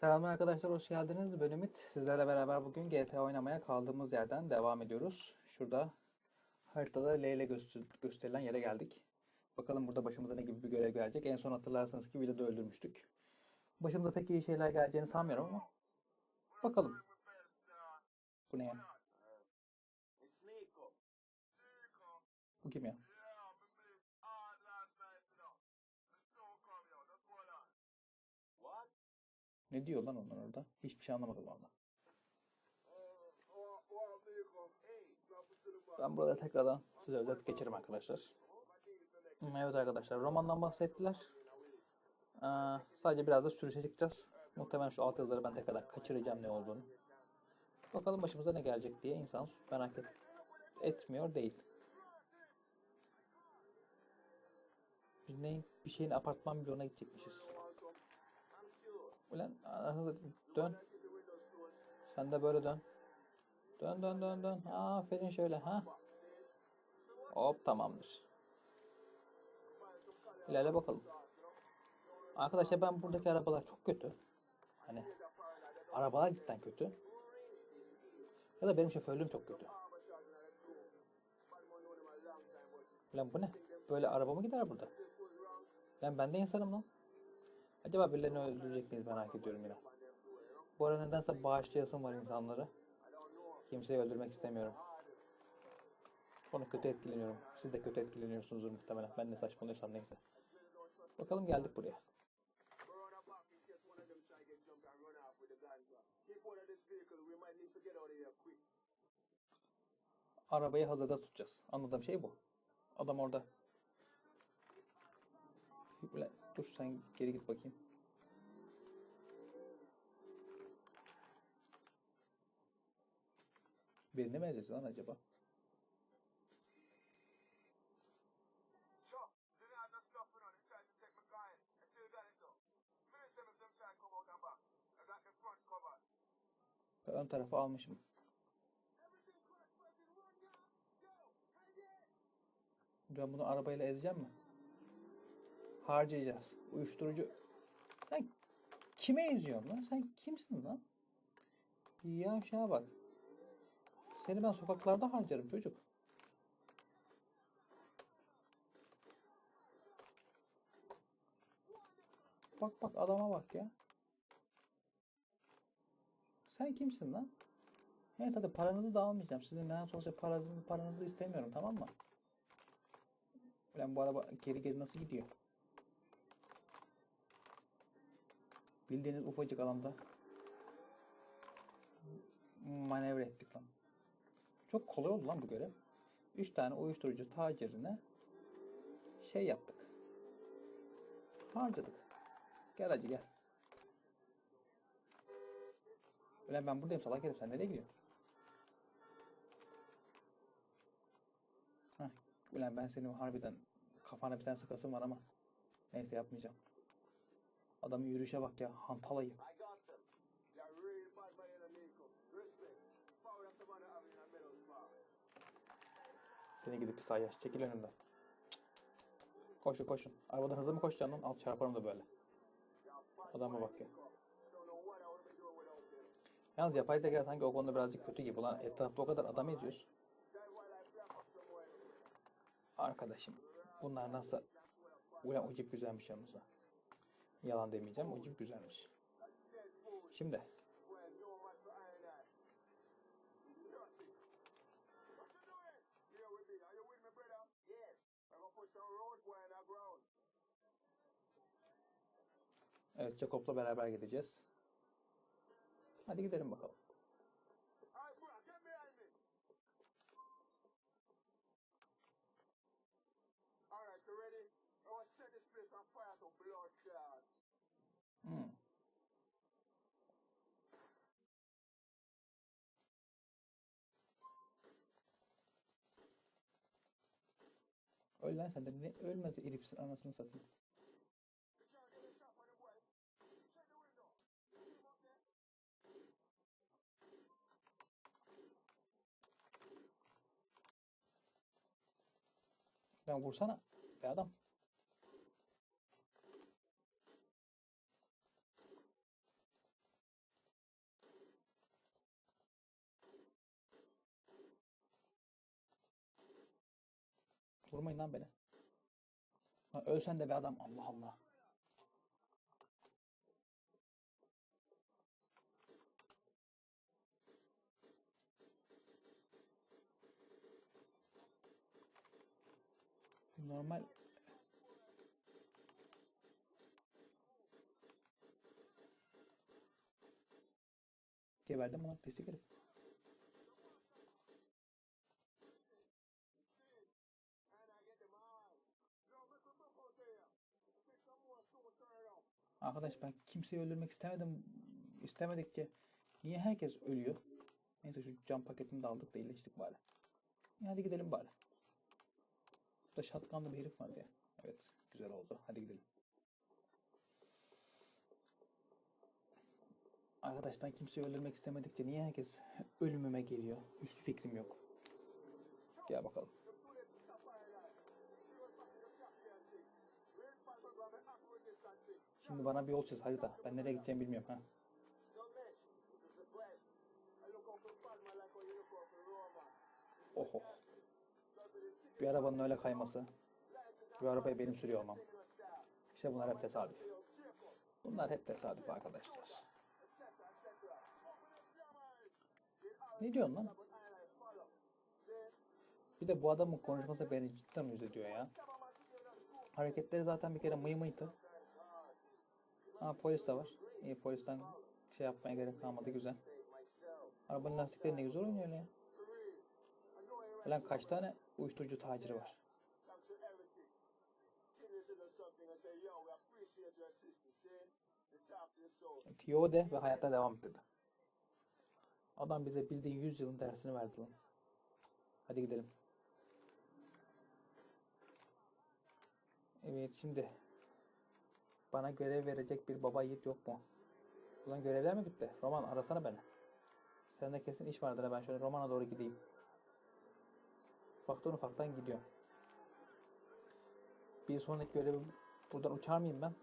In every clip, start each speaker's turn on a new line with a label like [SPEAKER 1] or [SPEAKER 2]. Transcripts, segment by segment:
[SPEAKER 1] Selamlar arkadaşlar, hoş geldiniz. Ben Ümit. Sizlerle beraber bugün GTA oynamaya kaldığımız yerden devam ediyoruz. Şurada haritada L ile göster- gösterilen yere geldik. Bakalım burada başımıza ne gibi bir görev gelecek. En son hatırlarsanız ki videoda öldürmüştük. Başımıza pek iyi şeyler geleceğini sanmıyorum ama bakalım. Bu ne ya? Bu kim ya? Ne diyor lan onlar orada? Hiçbir şey anlamadım valla. Ben burada tekrardan size özet geçerim arkadaşlar. Evet arkadaşlar romandan bahsettiler. Ee, sadece biraz da sürüşe çıkacağız. Muhtemelen şu alt yazıları ben tekrardan kaçıracağım ne olduğunu. Bakalım başımıza ne gelecek diye insan merak et, etmiyor değil. Biz neyin, bir şeyin apartman bloğuna gidecekmişiz. Ulan dön. Sen de böyle dön. Dön dön dön dön. Aferin şöyle ha. Hop tamamdır. İlerle bakalım. Arkadaşlar ben buradaki arabalar çok kötü. Hani arabalar cidden kötü. Ya da benim şoförlüğüm çok kötü. Lan bu ne? Böyle araba mı gider burada? Lan ben de insanım lan. Acaba birilerini öldürecek miyiz merak ediyorum yine. Bu ara nedense bağışlayasım var insanları. Kimseyi öldürmek istemiyorum. Onu kötü etkileniyorum. Siz de kötü etkileniyorsunuzdur muhtemelen. Ben de saçmalıyorsam neyse. Bakalım geldik buraya. Arabayı hazırda tutacağız. Anladığım şey bu. Adam orada. Dur sen geri git bakayım. Birine ezeceğiz lan acaba? Ben ön tarafı almışım. Ben bunu arabayla ezeceğim mi? Harcayacağız. Uyuşturucu. Sen kime eziyorsun lan? Sen kimsin lan? Ya aşağı bak. Seni ben sokaklarda harcarım çocuk. Bak bak adama bak ya. Sen kimsin lan? Neyse hadi paranızı da almayacağım. Sizin ne olsa paranızı, paranızı istemiyorum tamam mı? Ulan bu araba geri geri nasıl gidiyor? Bildiğiniz ufacık alanda manevra ettik lan. Çok kolay oldu lan bu görev. 3 tane uyuşturucu tacirine şey yaptık. Harcadık. Gel hacı gel. Ulan ben buradayım salak herif sen nereye gidiyorsun? Heh. Ulan ben senin harbiden kafana bir tane sıkasım var ama neyse yapmayacağım. Adamın yürüyüşe bak ya
[SPEAKER 2] Meadows Park.
[SPEAKER 1] Seni gidip pis ayyaş çekil önümden. Koşun koşun. Arabadan hızlı mı koşacaksın lan? Al çarparım da böyle. Adama bak ya. Yalnız yapay zeka sanki o konuda birazcık kötü gibi. Ulan etrafta o kadar adam
[SPEAKER 2] somewhere.
[SPEAKER 1] Arkadaşım bunlar nasıl... Ulan o cip güzelmiş yalnız ha. Yalan demeyeceğim o güzelmiş. Şimdi
[SPEAKER 2] Well, no man for iron eye. Nothing.
[SPEAKER 1] Hmm. Öl lan sen de ne ölmez herifsin anasını satayım.
[SPEAKER 2] You can't get a
[SPEAKER 1] Vurmayın lan beni. Lan ölsen de be adam. Allah Allah. Normal. Geberdim lan pislik herif. Arkadaş ben kimseyi öldürmek istemedim. İstemedikçe niye herkes ölüyor? Neyse şu cam paketini de aldık da iyileştik bari. İyi, hadi gidelim bari. Burada şatkanlı bir herif vardı ya. Evet güzel oldu. Hadi gidelim. Arkadaş ben kimseyi öldürmek istemedikçe niye herkes ölümüme geliyor? Hiçbir fikrim yok. Gel bakalım. Şimdi bana bir yol çiz harita. Ben nereye gideceğimi bilmiyorum ha. Oho. Bir arabanın öyle kayması. Bir arabayı benim sürüyor olmam. İşte bunlar hep tesadüf. Bunlar hep tesadüf arkadaşlar. Ne diyorsun lan? Bir de bu adamın konuşması beni cidden ediyor ya. Hareketleri zaten bir kere mıy mıydı. Aa polis de var. İyi polisten şey yapmaya gerek kalmadı güzel. Arabanın lastikleri ne güzel oynuyor öyle ya. Ulan kaç tane uyuşturucu taciri var.
[SPEAKER 2] Yo,
[SPEAKER 1] de ve hayatta devam et dedi. Adam bize bildiğin 100 yılın dersini verdi lan. Hadi gidelim. Evet şimdi bana görev verecek bir baba yiğit yok mu? Ulan görevler mi bitti? Roman arasana beni. Sende kesin iş vardır ha ben şöyle Roman'a doğru gideyim. Ufaktan ufaktan gidiyorum. Bir sonraki görevim buradan uçar mıyım ben?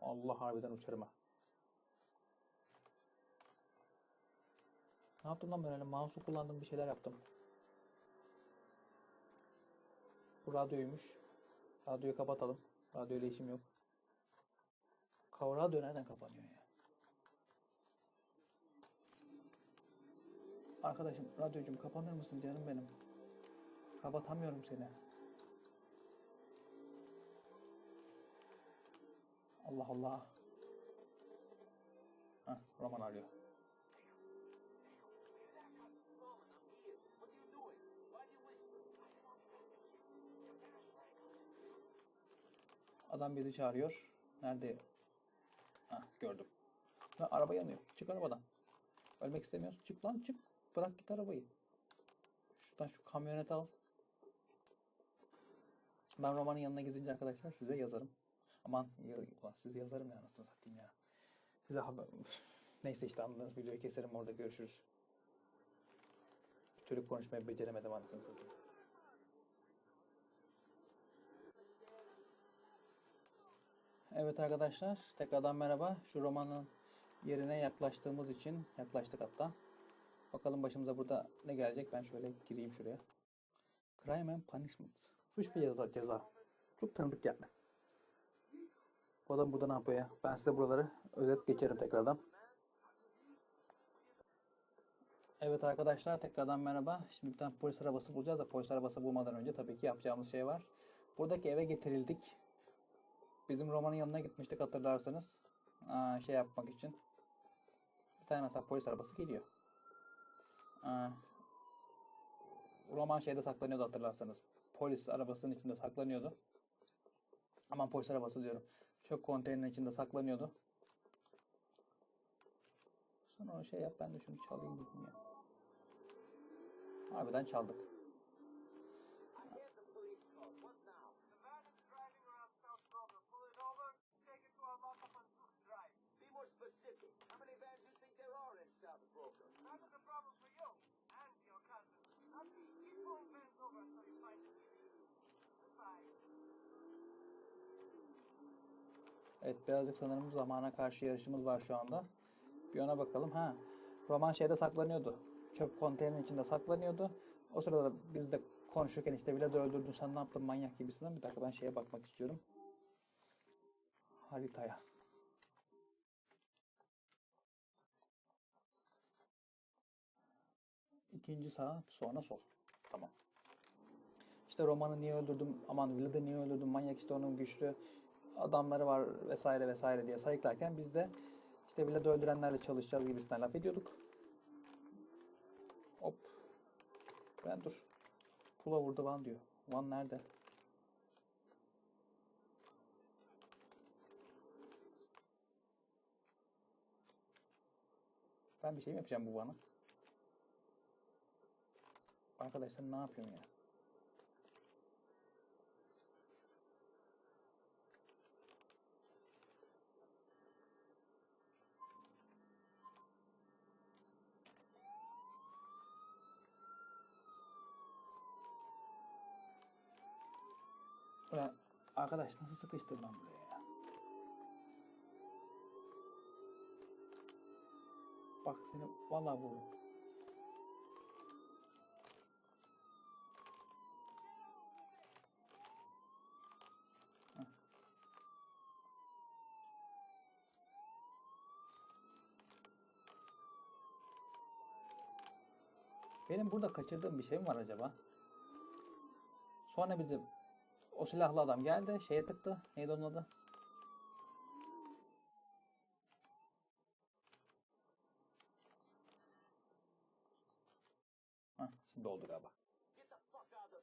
[SPEAKER 1] Allah harbiden uçarım ha. Ne yaptım lan ben öyle mouse'u kullandım bir şeyler yaptım. Bu radyoymuş. Radyoyu kapatalım. Radyoyla işim yok. Ka- Radyo nereden kapanıyor ya? Arkadaşım radyocum kapanır mısın canım benim? Kapatamıyorum seni. Allah Allah. Heh, Roman arıyor. Adam bizi çağırıyor. Nerede? Ha, gördüm. Ve araba yanıyor. Çık arabadan. Ölmek istemiyorsun. Çık lan çık. Bırak git arabayı. Şuradan şu kamyoneti al. Ben romanın yanına gidince arkadaşlar size yazarım. Aman ulan size yazarım ya anasını satayım ya. Size haber... Neyse işte anladınız. Videoyu keserim orada görüşürüz. Türlü konuşmayı beceremedim anasını satayım. Evet arkadaşlar, tekrardan merhaba. Şu romanın yerine yaklaştığımız için, yaklaştık hatta. Bakalım başımıza burada ne gelecek? Ben şöyle gireyim şuraya. Crime and Punishment. Suç ve ceza. ceza. Çok tanıdık geldi. Bu adam burada ne yapıyor ya? Ben size buraları özet geçerim tekrardan. Evet arkadaşlar tekrardan merhaba. Şimdi bir tane polis arabası bulacağız da polis arabası bulmadan önce tabii ki yapacağımız şey var. Buradaki eve getirildik. Bizim romanın yanına gitmiştik hatırlarsanız. Aa, şey yapmak için. Bir tane mesela polis arabası geliyor. Aa, roman şeyde saklanıyordu hatırlarsanız. Polis arabasının içinde saklanıyordu. Aman polis arabası diyorum. Çöp konteynerinin içinde saklanıyordu. Sonra o şey yap ben de şunu çalayım dedim ya. Harbiden çaldık. Evet birazcık sanırım zamana karşı yarışımız var şu anda. Bir ona bakalım. Ha. Roman şeyde saklanıyordu. Çöp konteynerin içinde saklanıyordu. O sırada da biz de konuşurken işte Vlad'ı öldürdün sen ne yaptın manyak gibisinden bir dakika ben şeye bakmak istiyorum. Haritaya. İkinci sağ sonra sol. Tamam. İşte Roman'ı niye öldürdüm, aman Vlad'ı niye öldürdüm, manyak işte onun güçlü adamları var vesaire vesaire diye sayıklarken biz de işte Vlad'ı öldürenlerle çalışacağız gibisinden laf ediyorduk. Hop. Ben dur. Pula vurdu Van diyor. Van nerede? Ben bir şey mi yapacağım bu Van'a? Arkadaş sen ne yapıyorsun ya? Ulan arkadaş nasıl sıkıştın lan buraya ya? Bak seni vallahi vururum. Benim burada kaçırdığım bir şey mi var acaba? Sonra bizim o silahlı adam geldi. Şeye tıktı. Neydi onun adı? Hah, şimdi oldu galiba.
[SPEAKER 3] Get the fuck out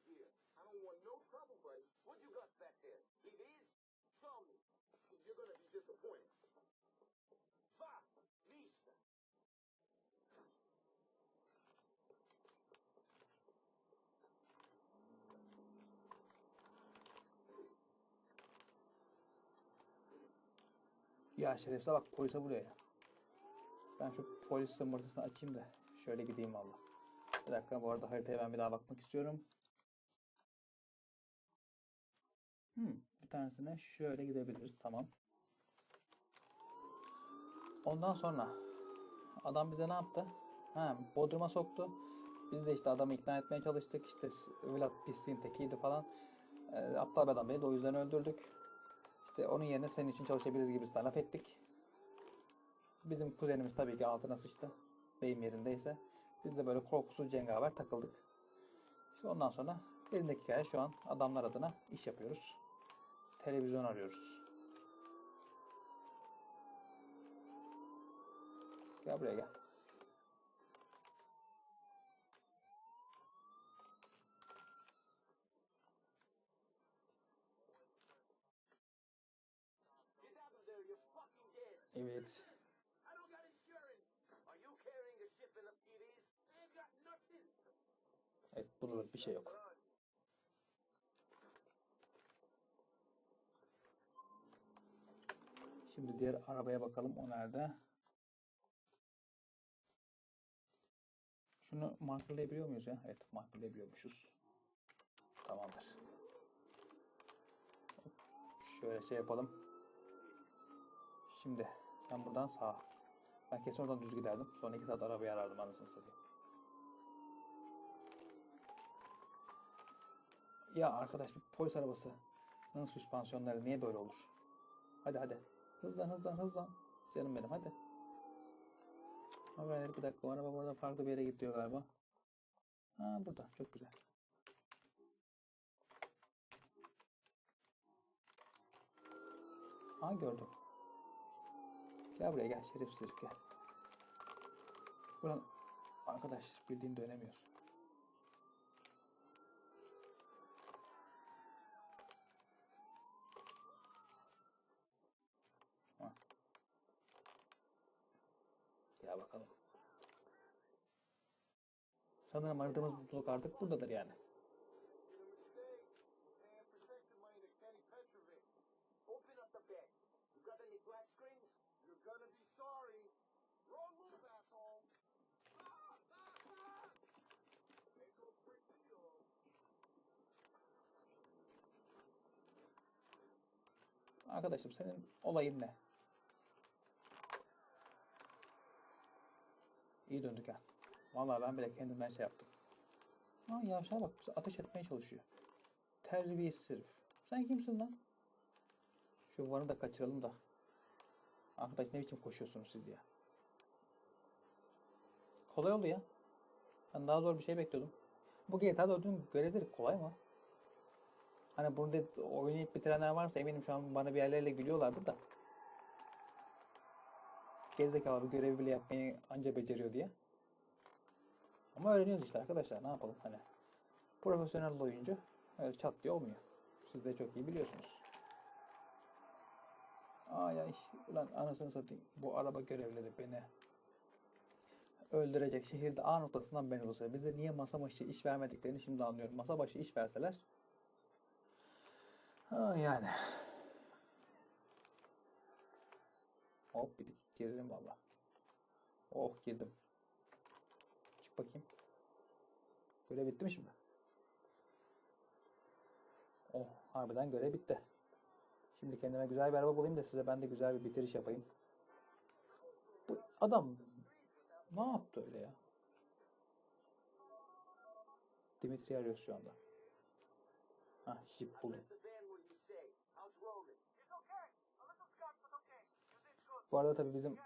[SPEAKER 1] Ya şerefsize bak polise vuruyor. Ben şu polis zımbırtısını açayım da şöyle gideyim valla. Bir dakika bu arada haritaya ben bir daha bakmak istiyorum. Hmm, bir tanesine şöyle gidebiliriz tamam. Ondan sonra adam bize ne yaptı? Ha, Bodrum'a soktu. Biz de işte adamı ikna etmeye çalıştık. İşte Vlad pisliğin tekiydi falan. Ee, aptal bir adam değildi o yüzden öldürdük. İşte onun yerine senin için çalışabiliriz gibisinden laf ettik. Bizim kuzenimiz tabii ki altına sıçtı. Deyim yerindeyse. Biz de böyle korkusuz cengaver takıldık. İşte ondan sonra elindeki hikaye şu an adamlar adına iş yapıyoruz. Televizyon arıyoruz. Gel buraya gel.
[SPEAKER 4] Nothing.
[SPEAKER 1] Evet burada da bir şey yok. Şimdi diğer arabaya bakalım. O nerede? Şunu markerlayabiliyor muyuz ya? Evet markerlayabiliyormuşuz. Tamamdır. Şöyle şey yapalım. Şimdi sen buradan sağa. Ben kesin oradan düz giderdim. Sonra iki saat arabayı arardım anasını satayım. Ya arkadaş bir polis arabasının süspansiyonları niye böyle olur? Hadi hadi. Hızlan hızlan hızlan. Canım benim hadi. Ha gayret bir dakika o araba burada farklı bir yere gidiyor galiba. Ha burada çok güzel. Ha gördüm. Gel buraya gel şerefsiz herif gel. Ulan arkadaş bildiğin dönemiyor. Ha. Gel bakalım. Sanırım aradığımız mutluluk artık buradadır yani. Arkadaşım senin olayın ne? İyi döndük ha. Vallahi ben bile kendimden şey yaptım. Ha yavşağa bak ateş etmeye çalışıyor. Terbiyesiz herif. Sen kimsin lan? Şu varı da kaçıralım da. Arkadaş ne biçim koşuyorsunuz siz ya? Kolay oldu ya. Ben daha zor bir şey bekliyordum. Bu GTA'da ödüm görevleri kolay mı? Hani burada oynayıp bitirenler varsa eminim şu an bana bir yerlerle gülüyorlardır da. Gerizekalı bir görevi bile yapmayı anca beceriyor diye. Ama öğreniyoruz işte arkadaşlar ne yapalım hani. Profesyonel oyuncu öyle çat diye olmuyor. Siz de çok iyi biliyorsunuz. Ay ay ulan anasını satayım bu araba görevleri beni öldürecek şehirde A noktasından beni bulsa. Bize niye masa başı iş vermediklerini şimdi anlıyorum. Masa başı iş verseler ha yani hop bir girelim valla. Oh girdim. Çık bakayım. Görev bitti mi şimdi? Oh harbiden görev bitti. Şimdi kendime güzel bir araba bulayım da size ben de güzel bir bitiriş yapayım. Bu adam ne yaptı öyle ya? Dimitri arıyoruz şu anda. Hah jip buldum. Bu arada tabii bizim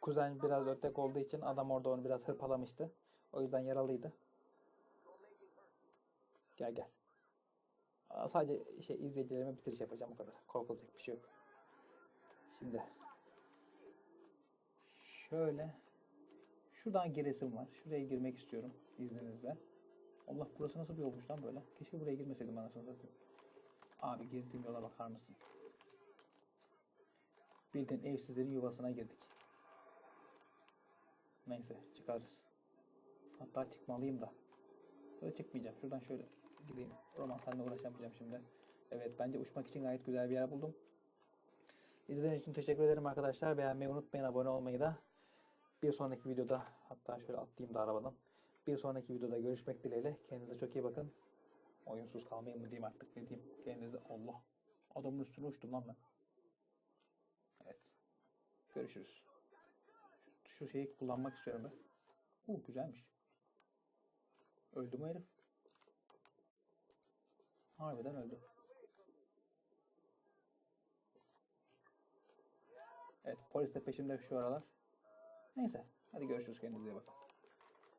[SPEAKER 1] kuzen biraz ötek olduğu için adam orada onu biraz hırpalamıştı. O yüzden yaralıydı. Gel gel. Sadece şey izleyicilerime bitiriş yapacağım o kadar. Korkulacak bir şey yok. Şimdi şöyle şuradan giresim var. Şuraya girmek istiyorum izninizle. Allah burası nasıl bir yolmuş lan böyle. Keşke buraya girmeseydim anasını satayım. Abi girdiğim yola bakar mısın? Bildiğin evsizlerin yuvasına girdik. Neyse çıkarız. Hatta çıkmalıyım da. Böyle çıkmayacağım. Şuradan şöyle gideyim. Roman seninle uğraşamayacağım şimdi. Evet bence uçmak için gayet güzel bir yer buldum. İzlediğiniz için teşekkür ederim arkadaşlar. Beğenmeyi unutmayın. Abone olmayı da. Bir sonraki videoda hatta şöyle atlayayım da arabadan. Bir sonraki videoda görüşmek dileğiyle. Kendinize çok iyi bakın. Oyunsuz kalmayın mı diyeyim artık ne diyeyim. Kendinize Allah. Adamın üstüne uçtum lan ben. Görüşürüz. Şu şeyi kullanmak istiyorum ben. Uh güzelmiş. Öldü mü herif? Harbiden öldü. Evet polis de peşimde şu aralar. Neyse hadi görüşürüz kendinize iyi bakın.